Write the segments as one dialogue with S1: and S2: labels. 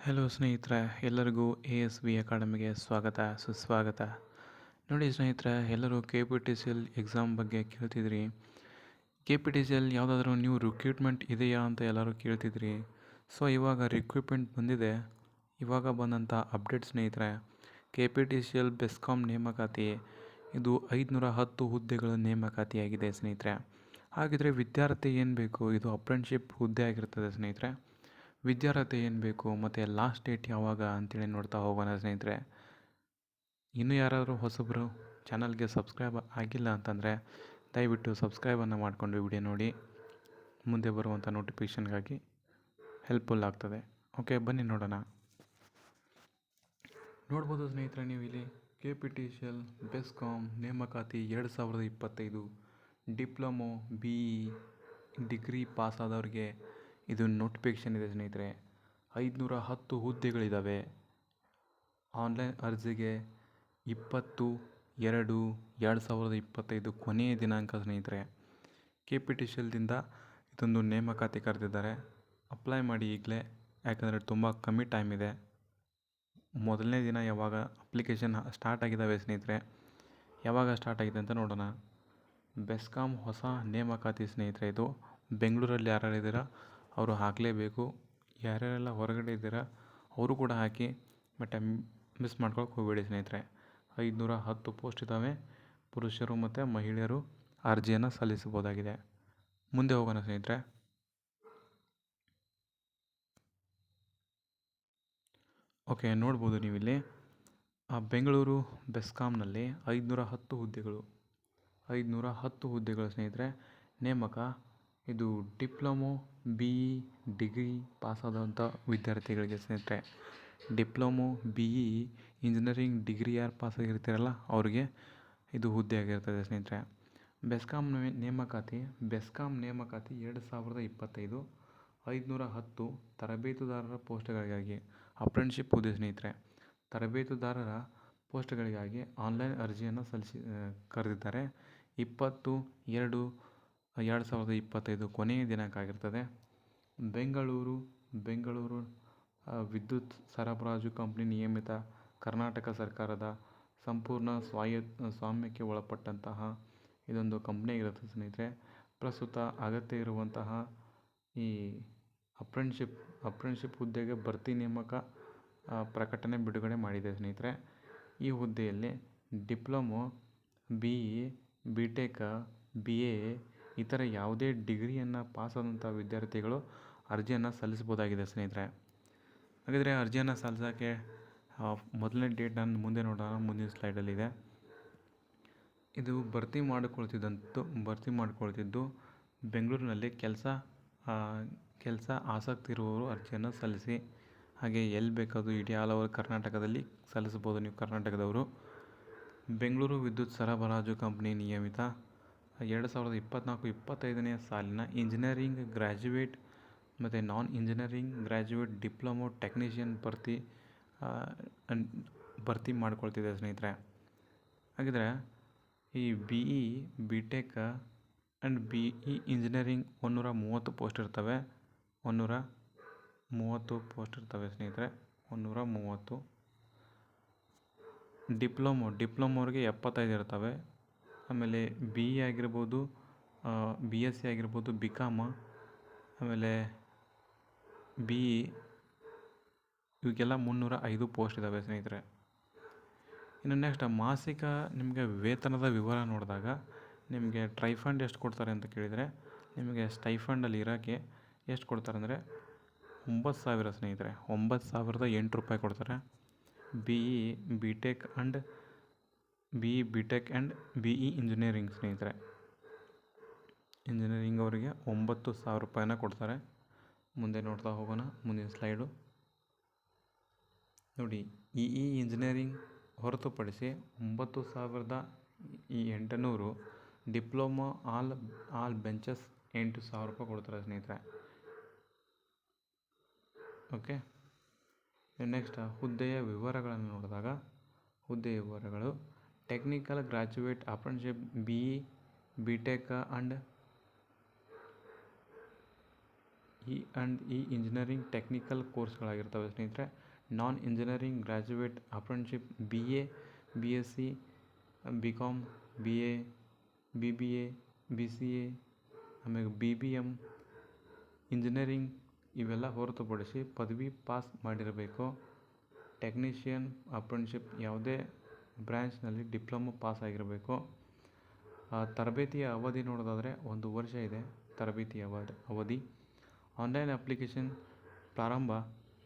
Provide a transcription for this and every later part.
S1: Hello ಸ್ನೇಹಿತರೆ. ಎಲ್ಲರಿಗೂ A S B ಅಕಾಡೆಮಿಗೆ ಸ್ವಾಗತ, ಸುಸ್ವಾಗತ. ನೋಡಿ ಸ್ನೇಹಿತರೆ, ಎಲ್ಲರೂ K P T C L exam ಬಗ್ಗೆ ಕೇಳ್ತಿದ್ರಿ. K P T C L ಯಾವುದಾದ್ರೂ ನ್ಯೂ ರಿಕ್ರೂಟ್ಮೆಂಟ್ ಇದೆಯಾ ಅಂತ ಎಲ್ಲರೂ ಕೇಳ್ತಿದ್ರಿ. ಸೊ ಇವಾಗ ರಿಕ್ರೂಟ್ಮೆಂಟ್ ಬಂದಿದೆ. ಇವಾಗ ಬಂದಂಥ ಅಪ್ಡೇಟ್ ಸ್ನೇಹಿತರೆ K P T C L BESCOM ನೇಮಕಾತಿ, ಇದು ಐದುನೂರ ಹತ್ತು ಹುದ್ದೆಗಳ ನೇಮಕಾತಿಯಾಗಿದೆ ಸ್ನೇಹಿತರೆ. ಹಾಗಿದ್ರೆ ವಿದ್ಯಾರ್ಥಿ ಏನು ಬೇಕು? ಇದು ಅಪ್ರೆಂಟ್ಶಿಪ್ ಹುದ್ದೆ ಆಗಿರ್ತದೆ ಸ್ನೇಹಿತರೆ. ವಿದ್ಯಾರ್ಹತೆ ಏನು ಬೇಕು ಮತ್ತು ಲಾಸ್ಟ್ ಡೇಟ್ ಯಾವಾಗ ಅಂತೇಳಿ ನೋಡ್ತಾ ಹೋಗೋಣ ಸ್ನೇಹಿತರೆ. ಇನ್ನೂ ಯಾರಾದರೂ ಹೊಸಬರು ಚಾನಲ್ಗೆ ಸಬ್ಸ್ಕ್ರೈಬ್ ಆಗಿಲ್ಲ ಅಂತಂದರೆ ದಯವಿಟ್ಟು ಸಬ್ಸ್ಕ್ರೈಬನ್ನು ಮಾಡಿಕೊಂಡು ವಿಡಿಯೋ ನೋಡಿ. ಮುಂದೆ ಬರುವಂಥ ನೋಟಿಫಿಕೇಷನ್ಗಾಗಿ ಹೆಲ್ಪ್ಫುಲ್ ಆಗ್ತದೆ. ಓಕೆ ಬನ್ನಿ ನೋಡೋಣ. ನೋಡ್ಬೋದು ಸ್ನೇಹಿತರೆ ನೀವು ಇಲ್ಲಿ K P T C BESCOM ನೇಮಕಾತಿ ಎರಡು ಸಾವಿರದ ಇಪ್ಪತ್ತೈದು, diploma B E degree pass ಆದವ್ರಿಗೆ ಇದು ನೋಟಿಫಿಕೇಷನ್ ಇದೆ ಸ್ನೇಹಿತರೆ. ಐದುನೂರ ಹತ್ತು ಹುದ್ದೆಗಳಿದ್ದಾವೆ ಆನ್ಲೈನ್ ಅರ್ಜಿಗೆ ಇಪ್ಪತ್ತು, ಎರಡು ಎರಡು ಸಾವಿರದ ಇಪ್ಪತ್ತೈದು ಕೊನೆಯ ದಿನಾಂಕ ಸ್ನೇಹಿತರೆ. ಕೆ ಪಿ ಟಿ ಸಿ ಇದೊಂದು ನೇಮಕಾತಿ ಕರೆದಿದ್ದಾರೆ. ಅಪ್ಲೈ ಮಾಡಿ ಈಗಲೇ, ಯಾಕಂದರೆ ತುಂಬ ಕಮ್ಮಿ ಟೈಮ್ ಇದೆ. ಮೊದಲನೇ ದಿನ ಯಾವಾಗ ಅಪ್ಲಿಕೇಶನ್ ಸ್ಟಾರ್ಟ್ ಆಗಿದ್ದಾವೆ ಸ್ನೇಹಿತರೆ? ಯಾವಾಗ ಸ್ಟಾರ್ಟ್ ಆಗಿದೆ ಅಂತ ನೋಡೋಣ. ಬೆಸ್ಕಾಮ್ ಹೊಸ ನೇಮಕಾತಿ ಸ್ನೇಹಿತರೆ ಇದು. ಬೆಂಗಳೂರಲ್ಲಿ ಯಾರ್ಯಾರು ಇದ್ದೀರಾ ಅವರು ಹಾಕಲೇಬೇಕು. ಯಾರ್ಯಾರೆಲ್ಲ ಹೊರಗಡೆ ಇದ್ದೀರ, ಅವರು ಕೂಡ ಹಾಕಿ, ಬಟ್ ಮಿಸ್ ಮಾಡ್ಕೊಳಕ್ಕೆ ಹೋಗಬೇಡಿ ಸ್ನೇಹಿತರೆ. ಐದುನೂರ ಹತ್ತು ಪೋಸ್ಟ್ ಇದ್ದಾವೆ. ಪುರುಷರು ಮತ್ತು ಮಹಿಳೆಯರು ಅರ್ಜಿಯನ್ನು ಸಲ್ಲಿಸಬಹುದಾಗಿದೆ. ಮುಂದೆ ಹೋಗೋಣ ಸ್ನೇಹಿತರೆ. ಓಕೆ, ನೋಡ್ಬೋದು ನೀವಿಲ್ಲಿ. ಬೆಂಗಳೂರು ಬೆಸ್ಕಾಮ್ನಲ್ಲಿ ಐದುನೂರ ಹತ್ತು ಹುದ್ದೆಗಳು. ಐದುನೂರ ಹತ್ತು ಹುದ್ದೆಗಳು ಸ್ನೇಹಿತರೆ. ನೇಮಕ, ಇದು ಡಿಪ್ಲೊಮೊ ಬಿ ಇ ಡಿಗ್ರಿ ಪಾಸಾದಂಥ ವಿದ್ಯಾರ್ಥಿಗಳಿಗೆ ಸ್ನೇಹಿತರೆ, diploma B E engineering degree ಯಾರು ಪಾಸಾಗಿರ್ತೀರಲ್ಲ, ಅವ್ರಿಗೆ ಇದು ಹುದ್ದೆ ಆಗಿರ್ತದೆ ಸ್ನೇಹಿತರೆ ಬೆಸ್ಕಾಮ್ ನೇಮಕಾತಿ ಬೆಸ್ಕಾಮ್ ನೇಮಕಾತಿ ಎರಡು ಸಾವಿರದ ಇಪ್ಪತ್ತೈದು, ಐದುನೂರ ಹತ್ತು ತರಬೇತುದಾರರ ಪೋಸ್ಟ್ಗಳಿಗಾಗಿ ಅಪ್ರೆಂಟ್ಶಿಪ್ ಹುದ್ದೆ ಸ್ನೇಹಿತರೆ. ತರಬೇತುದಾರರ ಪೋಸ್ಟ್ಗಳಿಗಾಗಿ ಆನ್ಲೈನ್ ಅರ್ಜಿಯನ್ನು ಸಲ್ಲಿಸಿ ಕರೆದಿದ್ದಾರೆ. ಇಪ್ಪತ್ತು ಎರಡು ಎರಡು ಸಾವಿರದ ಇಪ್ಪತ್ತೈದು ಕೊನೆಯ ದಿನಾಂಕ ಆಗಿರ್ತದೆ. ಬೆಂಗಳೂರು ಬೆಂಗಳೂರು ವಿದ್ಯುತ್ ಸರಬರಾಜು ಕಂಪ್ನಿ ನಿಯಮಿತ ಕರ್ನಾಟಕ ಸರ್ಕಾರದ ಸಂಪೂರ್ಣ ಸ್ವಾಯ ಸ್ವಾಮ್ಯಕ್ಕೆ ಒಳಪಟ್ಟಂತಹ ಇದೊಂದು ಕಂಪ್ನಿ ಇರುತ್ತೆ ಸ್ನೇಹಿತರೆ. ಪ್ರಸ್ತುತ ಅಗತ್ಯ ಇರುವಂತಹ ಈ ಅಪ್ರೆಂಟ್ಶಿಪ್ ಅಪ್ರೆಂಟ್ಶಿಪ್ ಹುದ್ದೆಗೆ ಭರ್ತಿ ನೇಮಕ ಪ್ರಕಟಣೆ ಬಿಡುಗಡೆ ಮಾಡಿದೆ ಸ್ನೇಹಿತರೆ. ಈ ಹುದ್ದೆಯಲ್ಲಿ diploma B E B tech B A ಇತರ ಯಾವುದೇ ಡಿಗ್ರಿಯನ್ನು ಪಾಸಾದಂಥ ವಿದ್ಯಾರ್ಥಿಗಳು ಅರ್ಜಿಯನ್ನು ಸಲ್ಲಿಸ್ಬೋದಾಗಿದೆ ಸ್ನೇಹಿತರೆ. ಹಾಗಿದ್ರೆ ಅರ್ಜಿಯನ್ನು ಸಲ್ಲಿಸೋಕ್ಕೆ ಮೊದಲನೇ ಡೇಟ್ ನಾನು ಮುಂದೆ ನೋಡೋಣ, ಮುಂದಿನ ಸ್ಲೈಡಲ್ಲಿದೆ ಇದು ಭರ್ತಿ ಮಾಡಿಕೊಳ್ತಿದ್ದಂತು ಭರ್ತಿ ಮಾಡಿಕೊಳ್ತಿದ್ದು ಬೆಂಗಳೂರಿನಲ್ಲಿ ಕೆಲಸ ಕೆಲಸ ಆಸಕ್ತಿ ಇರುವವರು ಅರ್ಜಿಯನ್ನು ಸಲ್ಲಿಸಿ, ಹಾಗೆ ಎಲ್ಲಿ ಬೇಕಾದರೂ ಇಡೀ, ಆಲ್ ಓವರ್ ಕರ್ನಾಟಕದಲ್ಲಿ ಸಲ್ಲಿಸ್ಬೋದು ನೀವು ಕರ್ನಾಟಕದವರು. ಬೆಂಗಳೂರು ವಿದ್ಯುತ್ ಸರಬರಾಜು ಕಂಪ್ನಿ ನಿಯಮಿತ, ಎರಡು ಸಾವಿರದ ಇಪ್ಪತ್ತ್ನಾಲ್ಕು ಇಪ್ಪತ್ತೈದನೇ ಸಾಲಿನ ಇಂಜಿನಿಯರಿಂಗ್ ಗ್ರ್ಯಾಜುಯೇಟ್ ಮತ್ತು non engineering graduate diploma technician ಭರ್ತಿ ಭರ್ತಿ ಮಾಡ್ಕೊಳ್ತಿದೆ ಸ್ನೇಹಿತರೆ. ಹಾಗಿದ್ರೆ ಈ B E B tech and B E engineering ಒಂದೂರ ಮೂವತ್ತು ಪೋಸ್ಟ್ ಇರ್ತವೆ. ಒಂದೂರ ಮೂವತ್ತು ಪೋಸ್ಟ್ ಇರ್ತವೆ ಸ್ನೇಹಿತರೆ. ಒಂದೂರ ಮೂವತ್ತು. ಡಿಪ್ಲೊಮೊ ಡಿಪ್ಲೊಮೋರಿಗೆ ಎಪ್ಪತ್ತೈದು ಇರ್ತವೆ. ಆಮೇಲೆ ಬಿ ಇ ಆಗಿರ್ಬೋದು ಬಿ ಎಸ್ ಸಿ ಆಗಿರ್ಬೋದು ಬಿ ಕಾಮ ಆಮೇಲೆ ಬಿ ಇ ಇವಕ್ಕೆಲ್ಲ ಮುನ್ನೂರ ಐದು ಪೋಸ್ಟ್ ಇದ್ದಾವೆ ಸ್ನೇಹಿತರೆ. ಇನ್ನು ನೆಕ್ಸ್ಟ್ ಮಾಸಿಕ ನಿಮಗೆ ವೇತನದ ವಿವರ ನೋಡಿದಾಗ ನಿಮಗೆ ಟ್ರೈಫಂಡ್ ಎಷ್ಟು ಕೊಡ್ತಾರೆ ಅಂತ ಕೇಳಿದರೆ, ನಿಮಗೆ ಸ್ಟೈಫಂಡಲ್ಲಿ ಇರೋಕ್ಕೆ ಎಷ್ಟು ಕೊಡ್ತಾರೆ ಅಂದರೆ ಒಂಬತ್ತು ಸಾವಿರ ಸ್ನೇಹಿತರೆ. ಒಂಬತ್ತು ಸಾವಿರದ ಎಂಟು ರೂಪಾಯಿ ಕೊಡ್ತಾರೆ. B E B tech and B E B tech and B E engineering ಸ್ನೇಹಿತರೆ. ಇಂಜಿನಿಯರಿಂಗ್ ಅವರಿಗೆ ಒಂಬತ್ತು ಸಾವಿರ ರೂಪಾಯಿನ ಕೊಡ್ತಾರೆ. ಮುಂದೆ ನೋಡ್ತಾ ಹೋಗೋಣ, ಮುಂದಿನ ಸ್ಲೈಡು ನೋಡಿ ಇ ಇ ಇಂಜಿನಿಯರಿಂಗ್ ಹೊರತುಪಡಿಸಿ ಒಂಬತ್ತು ಸಾವಿರದ ಈ ಎಂಟುನೂರು ಡಿಪ್ಲೊಮಾ ಆಲ್ ಆಲ್ ಬೆಂಚಸ್ ಎಂಟು ಸಾವಿರ ರೂಪಾಯಿ ಕೊಡ್ತಾರೆ ಸ್ನೇಹಿತರೆ. ಓಕೆ ನೆಕ್ಸ್ಟ್ ಹುದ್ದೆಯ ವಿವರಗಳನ್ನು ನೋಡಿದಾಗ, ಹುದ್ದೆಯ ವಿವರಗಳು technical graduate apprenticeship B E B tech and E and E engineering technical ಕೋರ್ಸ್ಗಳಾಗಿರ್ತವೆ ಸ್ನೇಹಿತರೆ. Non engineering graduate apprenticeship B A, B S C B com B A, B B A, B C A ಆಮೇಲೆ B B M engineering ಇವೆಲ್ಲ ಹೊರತುಪಡಿಸಿ ಪದವಿ pass ಮಾಡಿರಬೇಕು. Technician apprenticeship ಯಾವುದೇ ಬ್ರ್ಯಾಂಚ್ನಲ್ಲಿ diploma pass ಆಗಿರಬೇಕು. ತರಬೇತಿಯ ಅವಧಿ ನೋಡೋದಾದರೆ ಒಂದು ವರ್ಷ ಇದೆ. ತರಬೇತಿಯ ಅವಧಿ. ಆನ್ಲೈನ್ ಅಪ್ಲಿಕೇಶನ್ ಪ್ರಾರಂಭ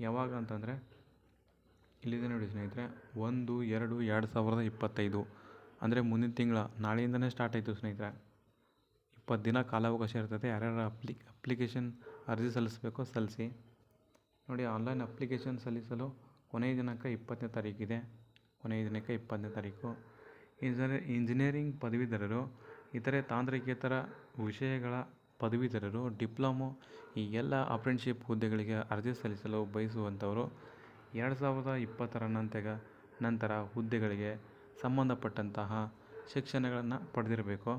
S1: ಯಾವಾಗ ಅಂತಂದರೆ, ಇಲ್ಲಿದೆ ನೋಡಿ ಸ್ನೇಹಿತರೆ, ಒಂದು, ಎರಡು ಎರಡು ಸಾವಿರದ ಇಪ್ಪತ್ತೈದು. ಅಂದರೆ ಮುಂದಿನ ತಿಂಗಳ, ನಾಳೆಯಿಂದನೇ ಸ್ಟಾರ್ಟ್ ಆಯಿತು ಸ್ನೇಹಿತರೆ. ಇಪ್ಪತ್ತು ದಿನ ಕಾಲಾವಕಾಶ ಇರ್ತದೆ, ಯಾರ್ಯಾರು ಅಪ್ಲಿ ಅಪ್ಲಿಕೇಶನ್ ಅರ್ಜಿ ಸಲ್ಲಿಸಬೇಕೋ ಸಲ್ಲಿಸಿ. ನೋಡಿ ಆನ್ಲೈನ್ ಅಪ್ಲಿಕೇಶನ್ ಸಲ್ಲಿಸಲು ಕೊನೆಯ ದಿನಾಂಕ ಇಪ್ಪತ್ತನೇ ತಾರೀಕಿದೆ ಕೊನೆಯ ದಿನಾಂಕ ಇಪ್ಪತ್ತನೇ ತಾರೀಕು. ಇಂಜಿನಿಯರ್ ಇಂಜಿನಿಯರಿಂಗ್ ಪದವೀಧರರು, ಇತರೆ ತಾಂತ್ರಿಕೇತರ ವಿಷಯಗಳ ಪದವೀಧರರು, ಡಿಪ್ಲೊಮೊ, ಈ ಎಲ್ಲ ಅಪ್ರೆಂಟಿಶಿಪ್ ಹುದ್ದೆಗಳಿಗೆ ಅರ್ಜಿ ಸಲ್ಲಿಸಲು ಬಯಸುವಂಥವರು ಎರಡು ಸಾವಿರದ ಇಪ್ಪತ್ತರ ನಂತೆಗ ನಂತರ ಹುದ್ದೆಗಳಿಗೆ ಸಂಬಂಧಪಟ್ಟಂತಹ ಶಿಕ್ಷಣಗಳನ್ನು ಪಡೆದಿರಬೇಕು.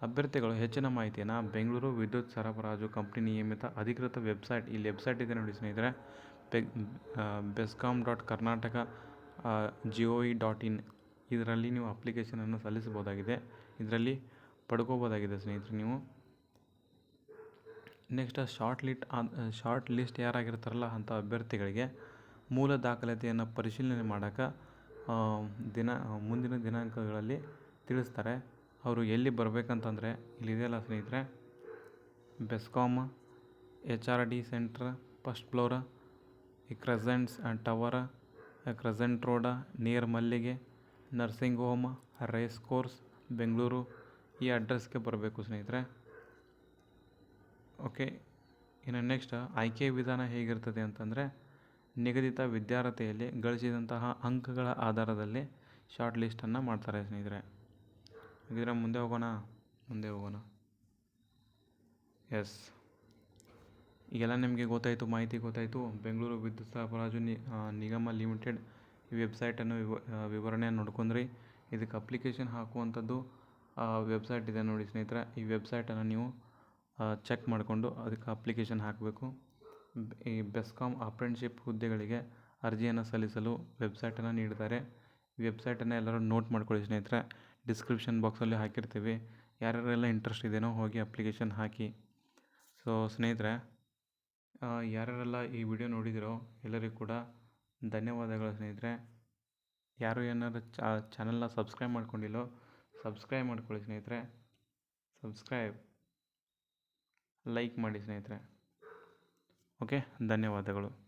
S1: ಅಭ್ಯರ್ಥಿಗಳು ಹೆಚ್ಚಿನ ಮಾಹಿತಿಯನ್ನು ಬೆಂಗಳೂರು ವಿದ್ಯುತ್ ಸರಬರಾಜು ಕಂಪ್ನಿ ನಿಯಮಿತ ಅಧಿಕೃತ ವೆಬ್ಸೈಟ್ ಇಲ್ಲಿ ವೆಬ್ಸೈಟ್ ಇದೆ ನೋಡಿ ಸ್ನೇಹಿತರೆ, beg BESCOM dot Karnataka G O E dot in ಇದರಲ್ಲಿ ನೀವು ಅಪ್ಲಿಕೇಶನನ್ನು ಸಲ್ಲಿಸಬಹುದಾಗಿದೆ. ಇದರಲ್ಲಿ ಪಡ್ಕೋಬೋದಾಗಿದೆ ಸ್ನೇಹಿತರೆ ನೀವು. Next short lit short list ಯಾರಾಗಿರ್ತಾರಲ್ಲ ಅಂಥ ಅಭ್ಯರ್ಥಿಗಳಿಗೆ ಮೂಲ ದಾಖಲಾತಿಯನ್ನು ಪರಿಶೀಲನೆ ಮಾಡೋಕೆ ದಿನ ಮುಂದಿನ ದಿನಾಂಕಗಳಲ್ಲಿ ತಿಳಿಸ್ತಾರೆ. ಅವರು ಎಲ್ಲಿ ಬರಬೇಕಂತಂದರೆ, ಇಲ್ಲಿದೆಯಲ್ಲ ಸ್ನೇಹಿತರೆ? BESCOM H R D centre, first floor, ಈ crescents and tower crescent road, near Mallige, nursing home, race course, Bengaluru, ಈ ಅಡ್ರೆಸ್ಗೆ ಬರಬೇಕು ಸ್ನೇಹಿತರೆ. ಓಕೆ ಇನ್ನು ನೆಕ್ಸ್ಟ್ ಆಯ್ಕೆ ವಿಧಾನ ಹೇಗಿರ್ತದೆ ಅಂತಂದರೆ ನಿಗದಿತ ವಿದ್ಯಾರ್ಹತೆಯಲ್ಲಿ ಗಳಿಸಿದಂತಹ ಅಂಕಗಳ ಆಧಾರದಲ್ಲಿ ಶಾರ್ಟ್ ಲಿಸ್ಟನ್ನು ಮಾಡ್ತಾರೆ ಸ್ನೇಹಿತರೆ. ಹಾಗಿದ್ರೆ ಮುಂದೆ ಹೋಗೋಣ ಮುಂದೆ ಹೋಗೋಣ. ಎಸ್ ಈಗೆಲ್ಲ ನಿಮಗೆ ಗೊತ್ತಾಯಿತು ಮಾಹಿತಿ ಗೊತ್ತಾಯಿತು. ಬೆಂಗಳೂರು ವಿದ್ಯುತ್ ಸರಬರಾಜು ನಿ ನಿಗಮ ಲಿಮಿಟೆಡ್ ಈ ವೆಬ್ಸೈಟನ್ನು ವಿವ ಆ, ವಿವರಣೆಯನ್ನು ನೋಡ್ಕೊಂಡ್ರಿ. ಇದಕ್ಕೆ ಅಪ್ಲಿಕೇಶನ್ ಹಾಕುವಂಥದ್ದು ವೆಬ್ಸೈಟ್ ಇದೆ ನೋಡಿ ಸ್ನೇಹಿತರೆ. ಈ ವೆಬ್ಸೈಟನ್ನು ನೀವು ಚೆಕ್ ಮಾಡಿಕೊಂಡು ಅದಕ್ಕೆ ಅಪ್ಲಿಕೇಶನ್ ಹಾಕಬೇಕು. ಈ ಬೆಸ್ಕಾಮ್ ಅಪ್ರೆಂಟ್ಶಿಪ್ ಹುದ್ದೆಗಳಿಗೆ ಅರ್ಜಿಯನ್ನು ಸಲ್ಲಿಸಲು ವೆಬ್ಸೈಟನ್ನು ನೀಡಿದ್ದಾರೆ. ವೆಬ್ಸೈಟನ್ನು ಎಲ್ಲರೂ ನೋಟ್ ಮಾಡ್ಕೊಳ್ಳಿ ಸ್ನೇಹಿತರೆ. ಡಿಸ್ಕ್ರಿಪ್ಷನ್ ಬಾಕ್ಸಲ್ಲಿ ಹಾಕಿರ್ತೀವಿ. ಯಾರ್ಯಾರೆಲ್ಲ ಇಂಟ್ರೆಸ್ಟ್ ಇದೆಯೋ ಹೋಗಿ ಅಪ್ಲಿಕೇಶನ್ ಹಾಕಿ. ಸೊ ಸ್ನೇಹಿತರೆ ಯಾರ್ಯಾರೆಲ್ಲ ಈ ವಿಡಿಯೋ ನೋಡಿದಿರೋ ಎಲ್ಲರಿಗೂ ಕೂಡ ಧನ್ಯವಾದಗಳು ಸ್ನೇಹಿತರೆ. ಯಾರು ಏನಾದ್ರು ಚಾನಲ್ನ ಸಬ್ಸ್ಕ್ರೈಬ್ ಮಾಡ್ಕೊಂಡಿಲ್ಲೋ ಸಬ್ಸ್ಕ್ರೈಬ್ ಮಾಡ್ಕೊಳ್ಳಿ ಸ್ನೇಹಿತರೆ. ಸಬ್ಸ್ಕ್ರೈಬ್ ಲೈಕ್ ಮಾಡಿ ಸ್ನೇಹಿತರೆ. ಓಕೆ ಧನ್ಯವಾದಗಳು.